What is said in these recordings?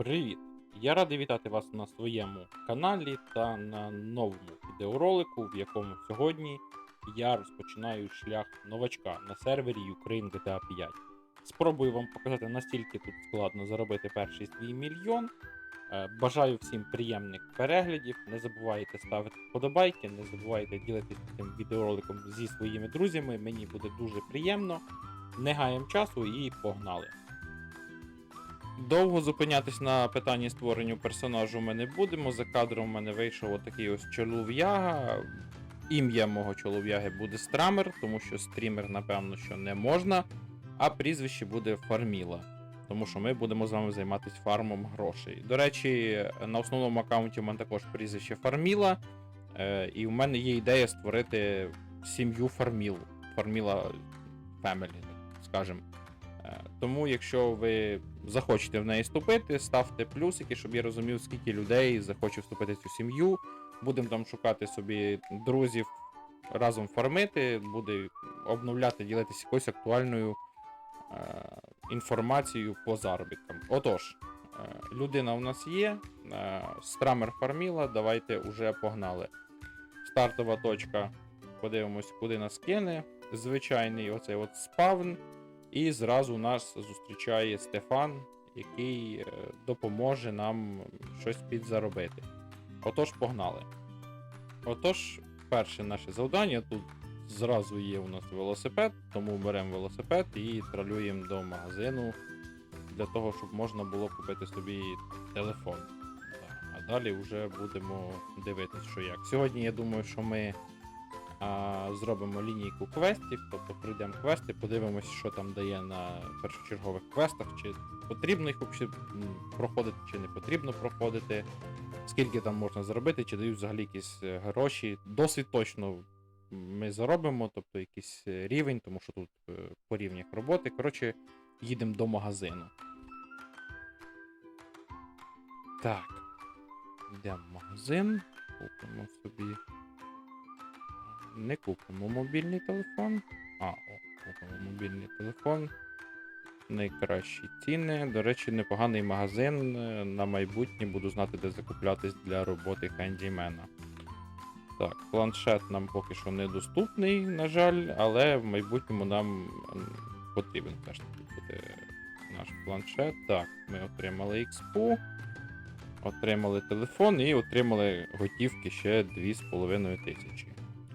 Привіт! Я радий вітати вас на своєму каналі та на новому відеоролику, в якому сьогодні я розпочинаю шлях новачка на сервері Ukraine GTA 5. Спробую вам показати, настільки тут складно заробити перший свій мільйон. Е, Бажаю всім приємних переглядів. Не забувайте ставити вподобайки, не забувайте ділитися цим відеороликом зі своїми друзями. Мені буде дуже приємно. Не гаємо часу і погнали. Довго зупинятись на питанні створенню персонажу ми не будемо. За кадром в мене вийшов отакий ось чолов'яга. Ім'я мого чолов'яги буде Страмер, тому що стрімер, напевно, що не можна. А прізвище буде Фарміла. Тому що ми будемо з вами займатися фармом грошей. До речі, на основному аккаунті у мене також прізвище Фарміла. Е, і в мене є ідея створити сім'ю Фарміл. Фарміла Family, скажімо. Тому, якщо ви захочете в неї вступити, ставте плюсики, щоб я розумів, скільки людей захоче вступити в цю сім'ю. Будемо там шукати собі друзів, разом фармити, буде обновляти, ділитися якоюсь актуальною е, інформацією по заробіткам. Отож, е, людина у нас є, е, страмер фарміла, давайте уже погнали. Стартова точка. Подивимось, куди нас кине. Звичайний оцей от спавн. І зразу нас зустрічає Стефан, який е, допоможе нам щось підзаробити. Отож, погнали. Отож, перше наше завдання. Тут зразу є у нас велосипед, тому беремо велосипед і тралюємо до магазину для того, щоб можна було купити собі телефон. А далі вже будемо дивитися, що як. Сьогодні я думаю, що ми зробимо лінійку квестів, тобто пройдемо квести, подивимося, що там дає на першочергових квестах, чи потрібно їх проходити, чи не потрібно проходити, скільки там можна заробити, чи дають взагалі якісь е, гроші. Досвід точно ми заробимо, тобто якийсь е, рівень, тому що тут е, по рівнях роботи. Коротше, їдемо до магазину. Так. Йдемо в магазин, купимо собі. Не купимо мобільний телефон. А, о, купимо мобільний телефон. Найкращі ціни. До речі, непоганий магазин. е, На майбутнє буду знати, де закуплятись для роботи хендімена. Так, планшет нам поки що недоступний, на жаль, але в майбутньому нам потрібен теж буде наш планшет. Так, ми отримали експу, отримали телефон і отримали готівки ще 2,5 тисячі.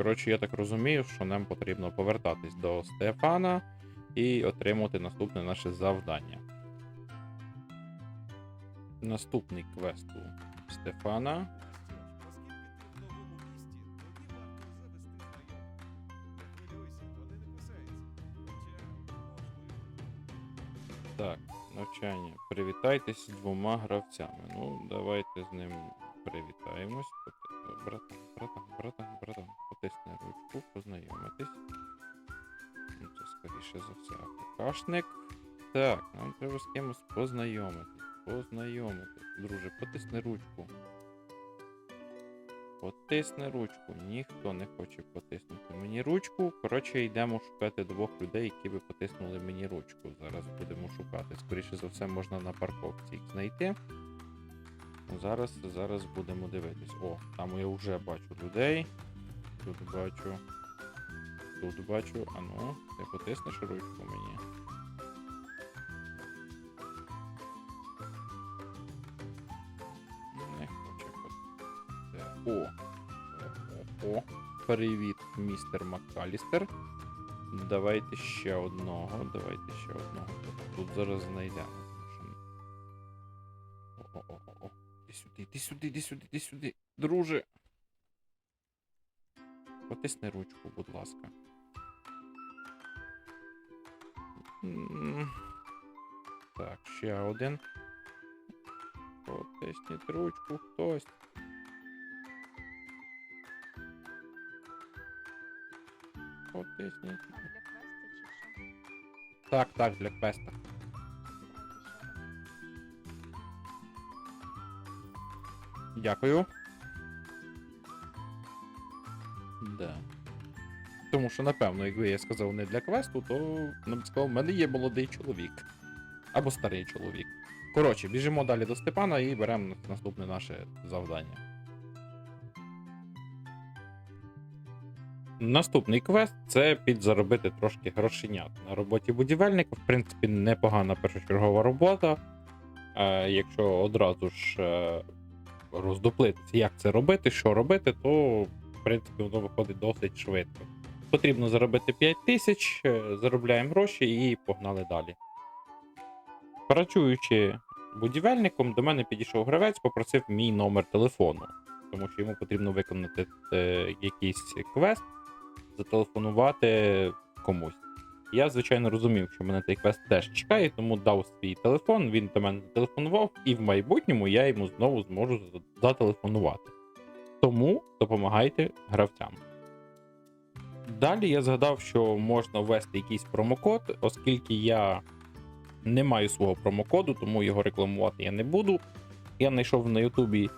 Коротше, я так розумію, що нам потрібно повертатись до Стефана і отримати наступне наше завдання. Наступний квест у Стефана. Так, навчання. Привітайтесь з двома гравцями. Ну, давайте з ним привітаємось. Братан, братан, братан, братан. Потисни ручку, познайомитись. Ну, це скоріше за все АФКшник. Так, нам треба з кимось познайомитись. Познайомитись. Друже, потисни ручку. Потисни ручку. Ніхто не хоче потиснути мені ручку. Коротше, йдемо шукати двох людей, які би потиснули мені ручку. Зараз будемо шукати. Скоріше за все, можна на парковці їх знайти. Зараз, зараз будемо дивитись. О, там я вже бачу людей. Тут бачу. Тут бачу. А ну, ти потиснеш ручку мені. Не хоче. О! О, о, привіт, містер МакКалістер. Давайте ще одного. Давайте ще одного. Тут зараз знайдемо. О-о-о-о. Сюди, іди сюди, іди сюди. Друже. Потисни ручку, будь ласка. Так, ще один. Потисніть ручку хтось. Потисніть. Так, так, для квеста. Дякую. Да. Тому що, напевно, якби я сказав не для квесту, то нам б сказав, в мене є молодий чоловік. Або старий чоловік. Коротше, біжимо далі до Степана і беремо наступне наше завдання. Наступний квест це підзаробити трошки грошенят. На роботі будівельника, в принципі, непогана першочергова робота. Е, якщо одразу ж е, роздуплитися, як це робити, що робити, то принципі воно виходить досить швидко. Потрібно заробити 5 тисяч, е, заробляємо гроші і погнали далі. Працюючи будівельником, до мене підійшов гравець, попросив мій номер телефону, тому що йому потрібно виконати е, якийсь квест, зателефонувати комусь. Я, звичайно, розумів, що мене цей квест теж чекає, тому дав свій телефон, він до мене телефонував, і в майбутньому я йому знову зможу зателефонувати. Тому допомагайте гравцям. Далі я згадав, що можна ввести якийсь промокод, оскільки я не маю свого промокоду, тому його рекламувати я не буду. Я знайшов на Ютубі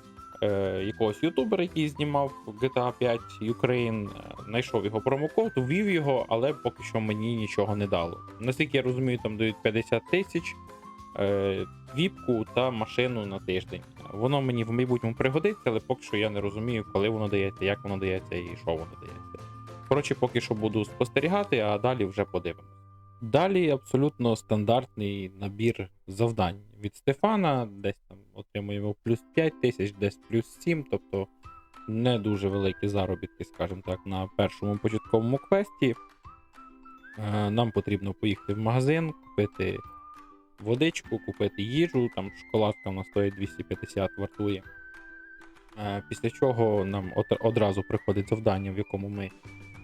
е, якогось ютубера, який знімав GTA 5 Ukraine, е, знайшов його промокод, ввів його, але поки що мені нічого не дало. Наскільки я розумію, там дають 50 тисяч, віпку та машину на тиждень. Воно мені в майбутньому пригодиться, але поки що я не розумію, коли воно дається, як воно дається і що воно дається. Коротше, поки що буду спостерігати, а далі вже подивимось. Далі абсолютно стандартний набір завдань від Стефана, десь там отримуємо плюс 5 тисяч, десь плюс 7, тобто не дуже великі заробітки, скажімо так, на першому початковому квесті. Е, Нам потрібно поїхати в магазин, купити водичку, купити їжу, там шоколадка в нас стоїть 250 вартує. Е, Після чого нам одразу приходить завдання, в якому ми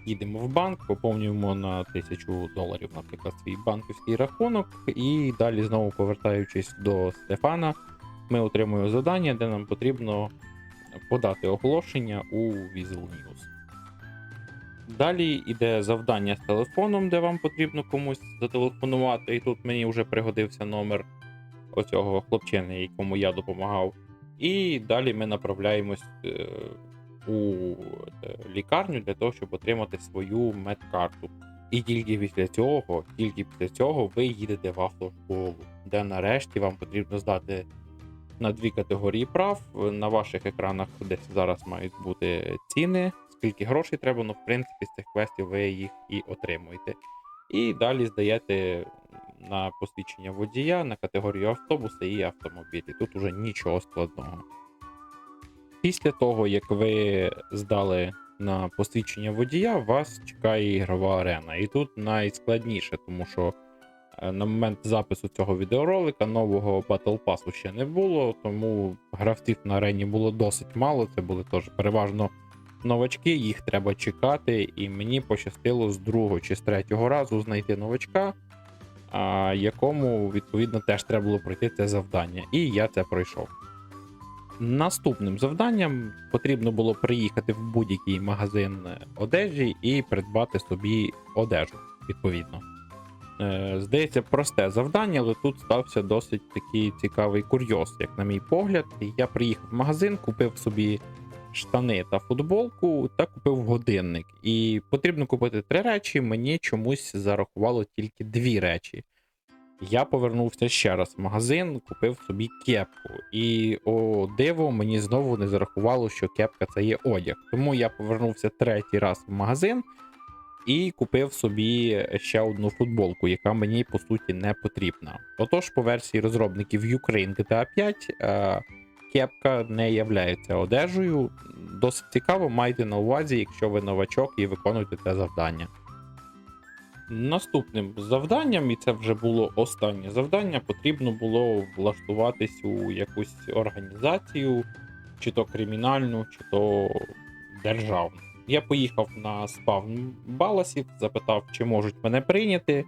їдемо в банк, поповнюємо на 1000 доларів, наприклад, свій банківський рахунок, і далі знову повертаючись до Стефана, ми отримуємо завдання, де нам потрібно подати оголошення у News. Далі йде завдання з телефоном, де вам потрібно комусь зателефонувати, і тут мені вже пригодився номер оцього хлопчини, якому я допомагав. І далі ми направляємось е, у е, лікарню для того, щоб отримати свою медкарту. І тільки після цього, тільки після цього ви їдете в автошколу, де нарешті вам потрібно здати на дві категорії прав. На ваших екранах десь зараз мають бути ціни, скільки грошей треба, ну в принципі з цих квестів ви їх і отримуєте. І далі здаєте на посвідчення водія, на категорію автобуси і автомобілі. Тут уже нічого складного. Після того, як ви здали на посвідчення водія, вас чекає ігрова арена. І тут найскладніше, тому що на момент запису цього відеоролика нового Battle Pass ще не було, тому гравців на арені було досить мало. Це були теж переважно новачки, їх треба чекати, і мені пощастило з другого чи з третього разу знайти новачка, якому відповідно теж треба було пройти це завдання. І я це пройшов. Наступним завданням потрібно було приїхати в будь-який магазин е, одежі і придбати собі одежу, відповідно. Е, Здається, просте завдання, але тут стався досить такий цікавий курйоз, як на мій погляд. Я приїхав в магазин, купив собі штани та футболку та купив годинник. І потрібно купити три речі. Мені чомусь зарахувало тільки дві речі. Я повернувся ще раз в магазин, купив собі кепку. І о диво, мені знову не зарахувало, що кепка це є одяг. Тому я повернувся третій раз в магазин і купив собі ще одну футболку, яка мені по суті не потрібна. Отож, по версії розробників Ukraine GTA 5, е, кепка не являється одежею. Досить цікаво, майте на увазі, якщо ви новачок і виконуєте це завдання. Наступним завданням, і це вже було останнє завдання, потрібно було влаштуватись у якусь організацію, чи то кримінальну, чи то державну. Я поїхав на спавн баласів, запитав, чи можуть мене прийняти.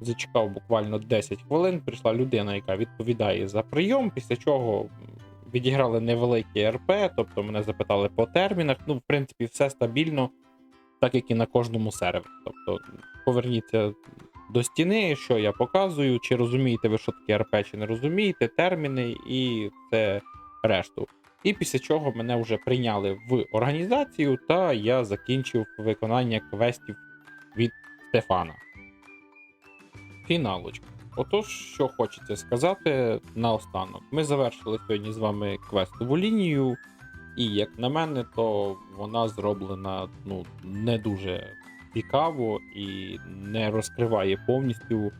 Зачекав буквально 10 хвилин. Прийшла людина, яка відповідає за прийом, після чого відіграли невеликі РП, тобто мене запитали по термінах. Ну, в принципі, все стабільно, так як і на кожному сервері. Тобто, поверніться до стіни, що я показую, чи розумієте ви, що таке РП, чи не розумієте, терміни і все решту. І після чого мене вже прийняли в організацію, та я закінчив виконання квестів від Стефана. Фіналочка. Отож, що хочеться сказати наостанок. Ми завершили сьогодні з вами квестову лінію, і як на мене, то вона зроблена ну, не дуже цікаво і не розкриває повністю,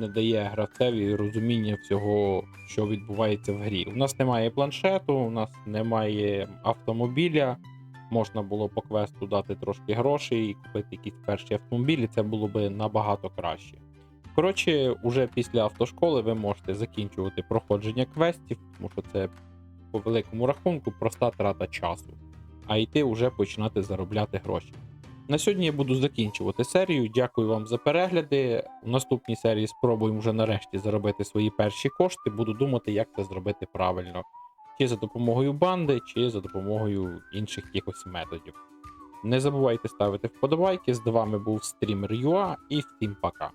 не дає гравцеві розуміння всього, що відбувається в грі. У нас немає планшету, у нас немає автомобіля. Можна було по квесту дати трошки грошей і купити якісь перші автомобілі, це було би набагато краще. Коротше, уже після автошколи ви можете закінчувати проходження квестів, тому що це по великому рахунку проста трата часу, а йти вже починати заробляти гроші. На сьогодні я буду закінчувати серію. Дякую вам за перегляди. У наступній серії спробуємо вже нарешті заробити свої перші кошти. Буду думати, як це зробити правильно. Чи за допомогою банди, чи за допомогою інших якихось методів. Не забувайте ставити вподобайки. З вами був стрімер Юа і всім пока.